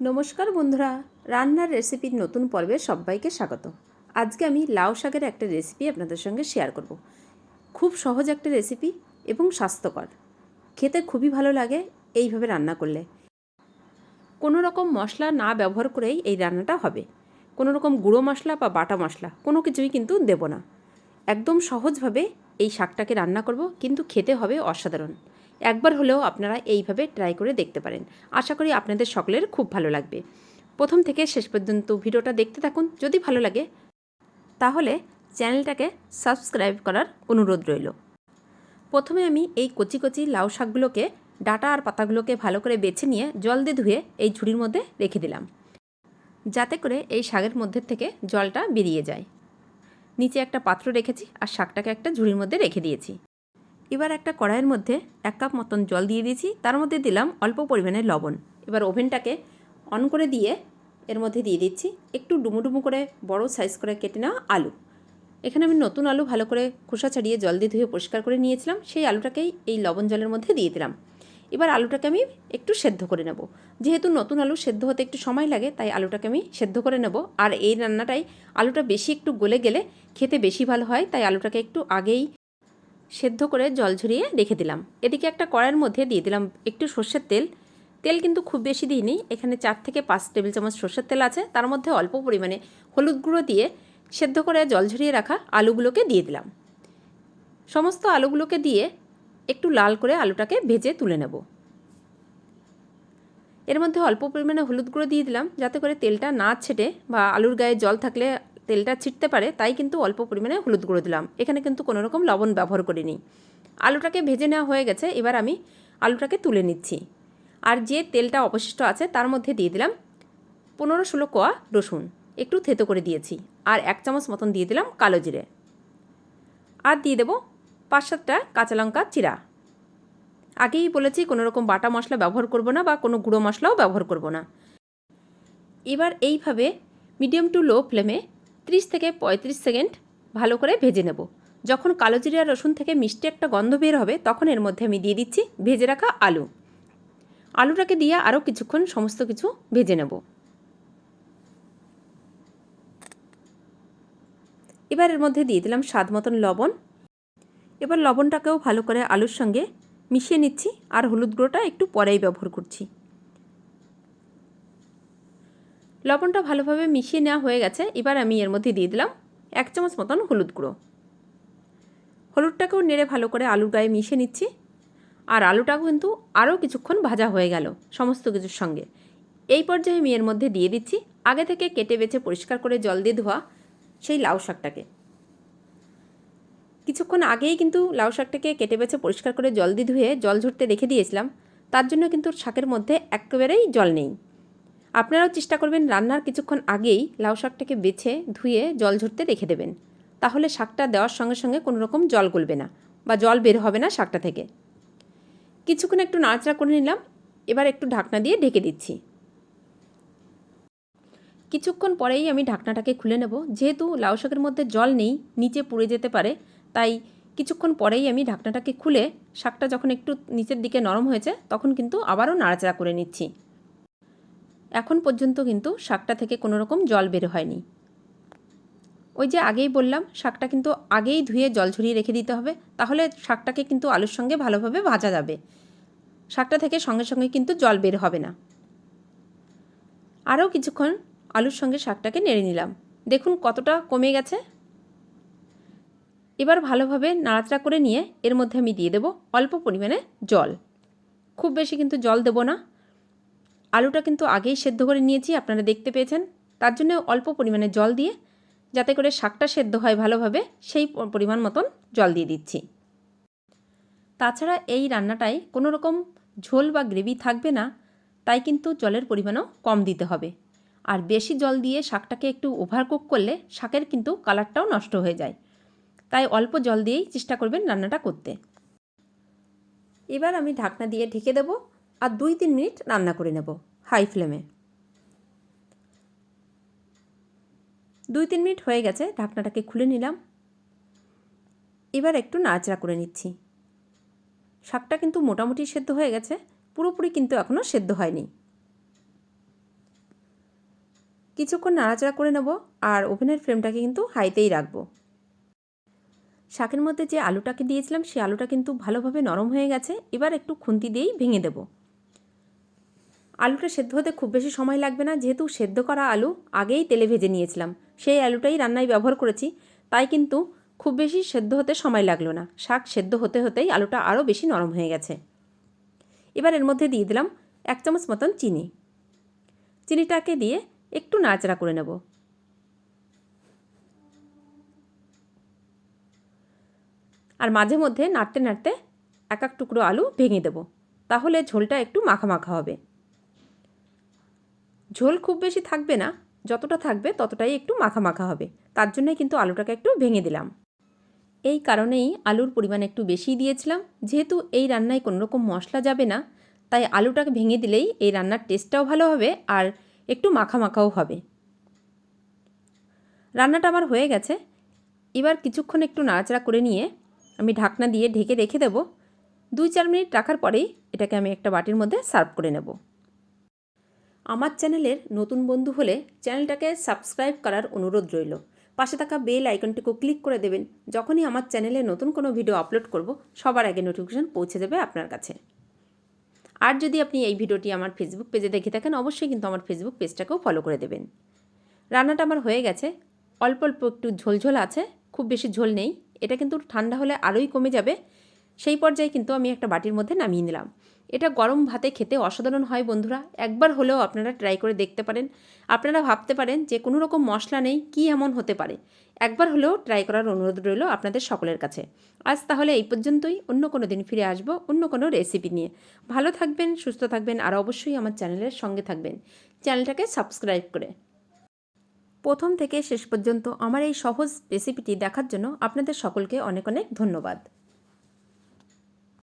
নমস্কার বন্ধুরা, রান্নার রেসিপির নতুন পর্বে সবাইকে স্বাগত। আজকে আমি লাউ শাকের একটা রেসিপি আপনাদের সঙ্গে শেয়ার করব। খুব সহজ একটা রেসিপি এবং স্বাস্থ্যকর। খেতে খুবই ভালো লাগে এইভাবে রান্না করলে। কোনো রকম মশলা না ব্যবহার করেই এই রান্নাটা হবে। কোনো রকম গুঁড়ো মশলা বা বাটা মশলা কোনো কিছুই কিন্তু দেব না। একদম সহজভাবে এই শাকটাকে রান্না করব, কিন্তু খেতে হবে অসাধারণ। একবার হলেও আপনারা এইভাবে ট্রাই করে দেখতে পারেন। আশা করি আপনাদের সকলের খুব ভালো লাগবে। প্রথম থেকে শেষ পর্যন্ত ভিডিওটা দেখতে থাকুন, যদি ভালো লাগে। তাহলে চ্যানেলটাকে সাবস্ক্রাইব করার অনুরোধ রইল। প্রথমে আমি এই কচি কচি লাউ শাকগুলোকে, ডাটা আর পাতাগুলোকে ভালো করে বেছে নিয়ে জল দিয়ে ধুয়ে এই ঝুড়ির মধ্যে রেখে দিলাম। যাতে করে এই শাকের মধ্যে থেকে জলটা বেরিয়ে যায়। নিচে একটা পাত্র রেখেছি আর শাকটাকে একটা ঝুড়ির মধ্যে রেখে দিয়েছি। এবার একটা কড়াইয়ের মধ্যে এক কাপ মতন জল দিয়ে দিয়েছি। তার মধ্যে দিলাম অল্প পরিমাণে লবণ। এবার ওভেনটাকে অন করে দিয়ে এর মধ্যে দিয়ে দিচ্ছি একটু ডুমুডুমু করে বড় সাইজ করে কেটে নেওয়া আলু। এখানে আমি নতুন আলু ভালো করে খোসা ছাড়িয়ে জল দিয়ে ধুয়ে পরিষ্কার করে নিয়েছিলাম। সেই আলুটাকেই এই লবণ জলের মধ্যে দিয়ে দিলাম। এবার আলুটাকে আমি একটু সেদ্ধ করে নেব। যেহেতু নতুন আলু সেদ্ধ হতে একটু সময় লাগে, তাই আলুটাকে আমি সেদ্ধ করে নেব। আর এই রান্নাটাই আলুটা বেশি একটু গলে গেলে খেতে বেশি ভালো হয়, তাই আলুটাকে একটু আগেই সেদ্ধ করে জল ঝরিয়ে রেখে দিলাম। এদিকে একটা কড়াইয়ের মধ্যে দিয়ে দিলাম একটু সর্ষের তেল। তেল কিন্তু খুব বেশি দিইনি। এখানে চার থেকে পাঁচ টেবিল চামচ সর্ষের তেল আছে। তার মধ্যে অল্প পরিমাণে হলুদ গুঁড়ো দিয়ে সেদ্ধ করে জল ঝরিয়ে রাখা আলুগুলোকে দিয়ে দিলাম। সমস্ত আলুগুলোকে দিয়ে একটু লাল করে আলুটাকে ভেজে তুলে নেব। এর মধ্যে অল্প পরিমাণে হলুদ গুঁড়ো দিয়ে দিলাম। যাতে করে তেলটা না ছেটে বা আলুর গায়ে জল থাকলে তেলটা ছিটতে পারে, তাই কিন্তু অল্প পরিমাণে হলুদ গুঁড়ো দিলাম। এখানে কিন্তু কোনো রকম লবণ ব্যবহার করিনি। আলুটাকে ভেজে নেওয়া হয়ে গেছে, এবার আমি আলুটাকে তুলে নিচ্ছি। আর যে তেলটা অবশিষ্ট আছে, তার মধ্যে দিয়ে দিলাম পনেরো ষোলো কোয়া রসুন। একটু থেতো করে দিয়েছি, আর এক চামচ মতন দিয়ে দিলাম কালো জিরে। আর দিয়ে দেবো পাঁচ সাতটা কাঁচা লঙ্কা চিরা। আগেই বলেছি, কোনো রকম বাটা মশলা ব্যবহার করব না বা কোনো গুঁড়ো মশলাও ব্যবহার করব না। এবার এইভাবে মিডিয়াম টু লো ফ্লেমে ত্রিশ থেকে পঁয়ত্রিশ সেকেন্ড ভালো করে ভেজে নেব। যখন কালো জিরে রসুন থেকে মিষ্টি একটা গন্ধ বের হবে, তখন এর মধ্যে আমি দিয়ে দিচ্ছি ভেজে রাখা আলু। আলুটাকে দিয়ে আরও কিছুক্ষণ সমস্ত কিছু ভেজে নেব। এবার এর মধ্যে দিয়ে দিলাম স্বাদ মতন লবণ। এবার লবণটাকেও ভালো করে আলুর সঙ্গে মিশিয়ে নিচ্ছি, আর হলুদ গুঁড়োটা একটু পরেই ব্যবহার করছি। লবণটা ভালোভাবে মিশিয়ে নেওয়া হয়ে গেছে। এবার আমি এর মধ্যে দিয়ে দিলাম এক চামচ মতন হলুদ গুঁড়ো। হলুদটাকেও নেড়ে ভালো করে আলুর গায়ে মিশিয়ে নিচ্ছি। আর আলুটাও কিন্তু আরও কিছুক্ষণ ভাজা হয়ে গেল সমস্ত কিছুর সঙ্গে। এই পর্যায়ে আমি এর মধ্যে দিয়ে দিচ্ছি আগে থেকে কেটে বেছে পরিষ্কার করে জল দিয়ে ধোয়া সেই লাউ শাকটাকে। কিছুক্ষণ আগেই কিন্তু লাউ শাকটাকে কেটে বেছে পরিষ্কার করে জল দিয়ে ধুয়ে জল ঝরতে রেখে দিয়েছিলাম। তার জন্য কিন্তু শাকের মধ্যে একেবারেই জল নেই। আপনারাও চেষ্টা করবেন রান্নার কিছুক্ষণ আগেই লাউ শাকটাকে বেছে ধুয়ে জল ঝরতে রেখে দেবেন। তাহলে শাকটা দেওয়ার সঙ্গে সঙ্গে কোনো রকম জল গলবে না বা জল বের হবে না শাকটা থেকে। কিছুক্ষণ একটু নাড়াচাড়া করে নিলাম, এবার একটু ঢাকনা দিয়ে ঢেকে দিচ্ছি। কিছুক্ষণ পরেই আমি ঢাকনাটাকে খুলে নেব। যেহেতু লাউ শাকের মধ্যে জল নেই, নিচে পুড়ে যেতে পারে, তাই কিছুক্ষণ পরেই আমি ঢাকনাটাকে খুলে শাকটা যখন একটু নিচের দিকে নরম হয়েছে, তখন কিন্তু আবারও নাড়াচাড়া করে নিচ্ছি। এখন পর্যন্ত কিন্তু শাকটা থেকে কোনো রকম জল বের হয়নি। ওই যে আগেই বললাম, শাকটা কিন্তু আগেই ধুয়ে জল ঝরিয়ে রেখে দিতে হবে, তাহলে শাকটাকে কিন্তু আলুর সঙ্গে ভালোভাবে ভাজা যাবে। শাকটা থেকে সঙ্গে সঙ্গে কিন্তু জল বের হবে না। আরও কিছুক্ষণ আলুর সঙ্গে শাকটাকে নেড়ে নিলাম। দেখুন কতটা কমে গেছে। এবার ভালোভাবে নাড়াচাড়া করে নিয়ে এর মধ্যে আমি দিয়ে দেবো অল্প পরিমাণে জল। খুব বেশি কিন্তু জল দেবো না। আলুটা কিন্তু আগেই সেদ্ধ করে নিয়েছি, আপনারা দেখতে পেয়েছেন। তার জন্য অল্প পরিমাণে জল দিয়ে যাতে করে শাকটা সেদ্ধ হয় ভালোভাবে, সেই পরিমাণ মতন জল দিয়ে দিচ্ছি। তাছাড়া এই রান্নাটায় কোনো রকম ঝোল বা গ্রেভি থাকবে না, তাই কিন্তু জলের পরিমাণও কম দিতে হবে। আর বেশি জল দিয়ে শাকটাকে একটু ওভারকুক করলে শাকের কিন্তু কালারটাও নষ্ট হয়ে যায়। তাই অল্প জল দিয়েই চেষ্টা করবেন রান্নাটা করতে। এবার আমি ঢাকনা দিয়ে ঢেকে দেব আর দুই তিন মিনিট রান্না করে নেব। হাই ফ্লেমে। দুই তিন মিনিট হয়ে গেছে, ঢাকনাটাকে খুলে নিলাম। এবার একটু নাড়াচাড়া করে নিচ্ছি। শাকটা কিন্তু মোটামুটি সেদ্ধ হয়ে গেছে, পুরোপুরি কিন্তু এখনও সেদ্ধ হয়নি। কিছুক্ষণ নাড়াচাড়া করে নেব আর ওভেনের ফ্লেমটাকে কিন্তু হাইতেই রাখব। শাকের মধ্যে যে আলুটাকে দিয়েছিলাম সেই আলুটা কিন্তু ভালোভাবে নরম হয়ে গেছে, এবার একটু খুন্তি দিয়েই ভেঙে দেব। আলুটা সেদ্ধ হতে খুব বেশি সময় লাগবে না। যেহেতু সেদ্ধ করা আলু আগেই তেলে ভেজে নিয়েছিলাম। সেই আলুটাই রান্নায় ব্যবহার করেছি। তাই কিন্তু খুব বেশি সেদ্ধ হতে সময় লাগল না। শাক সেদ্ধ হতে হতেই আলুটা আরও বেশি নরম হয়ে গেছে। এবার এর মধ্যে দিয়ে দিলাম এক চামচ মতন চিনি। চিনিটাকে দিয়ে একটু নাড়াচাড়া করে নেব। আর মাঝে মধ্যে নাড়তে নাড়তে এক এক টুকরো আলু ভেঙে দেব। তাহলে ঝোলটা একটু মাখা মাখা হবে। ঝোল খুব বেশি থাকবে না। যতটা থাকবে ততটাই একটু মাখা মাখা হবে। তার জন্যই কিন্তু আলুটাকে একটু ভেঙে দিলাম। এই কারণেই আলুর পরিমাণ একটু বেশি দিয়েছিলাম। যেহেতু এই রান্নায় কোনো রকম মশলা যাবে না, তাই আলুটাকে ভেঙে দিলেই এই রান্নার টেস্টটাও ভালো হবে আর একটু মাখা মাখাও হবে। রান্নাটা আমার হয়ে গেছে। এবার কিছুক্ষণ একটু নাড়াচাড়া করে নিয়ে আমি ঢাকনা দিয়ে ঢেকে রেখে দেবো। দুই চার মিনিট রাখার পরেই এটাকে আমি একটা বাটির মধ্যে সার্ভ করে নেব। আমার চ্যানেলের নতুন বন্ধু হলে চ্যানেলটাকে সাবস্ক্রাইব করার অনুরোধ রইল। পাশে থাকা বেল আইকনটিকে ক্লিক করে দেবেন। যখনই আমার চ্যানেলে নতুন কোনো ভিডিও আপলোড করব, সবার আগে নোটিফিকেশান পৌঁছে যাবে আপনার কাছে। আর যদি আপনি এই ভিডিওটি আমার ফেসবুক পেজে দেখে থাকেন, অবশ্যই কিন্তু আমার ফেসবুক পেজটাকেও ফলো করে দেবেন। রান্নাটা আমার হয়ে গেছে। অল্প অল্প একটু ঝোলঝোল আছে, খুব বেশি ঝোল নেই। এটা কিন্তু ঠান্ডা হলে আরোই কমে যাবে। সেই পর্যায়ে কিন্তু আমি একটা বাটির মধ্যে নামিয়ে নিলাম। এটা গরম ভাতে খেতে অসাধারণ হয় বন্ধুরা। একবার হলেও আপনারা ট্রাই করে দেখতে পারেন। আপনারা ভাবতে পারেন যে কোনো রকম মশলা নেই, কী এমন হতে পারে। একবার হলেও ট্রাই করার অনুরোধ রইল আপনাদের সকলের কাছে। আজ তাহলে এই পর্যন্তই। অন্য কোনো দিন ফিরে আসব অন্য কোনো রেসিপি নিয়ে। ভালো থাকবেন, সুস্থ থাকবেন, আর অবশ্যই আমার চ্যানেলের সঙ্গে থাকবেন। চ্যানেলটাকে সাবস্ক্রাইব করে। প্রথম থেকে শেষ পর্যন্ত আমার এই সহজ রেসিপিটি দেখার জন্য আপনাদের সকলকে অনেক অনেক ধন্যবাদ।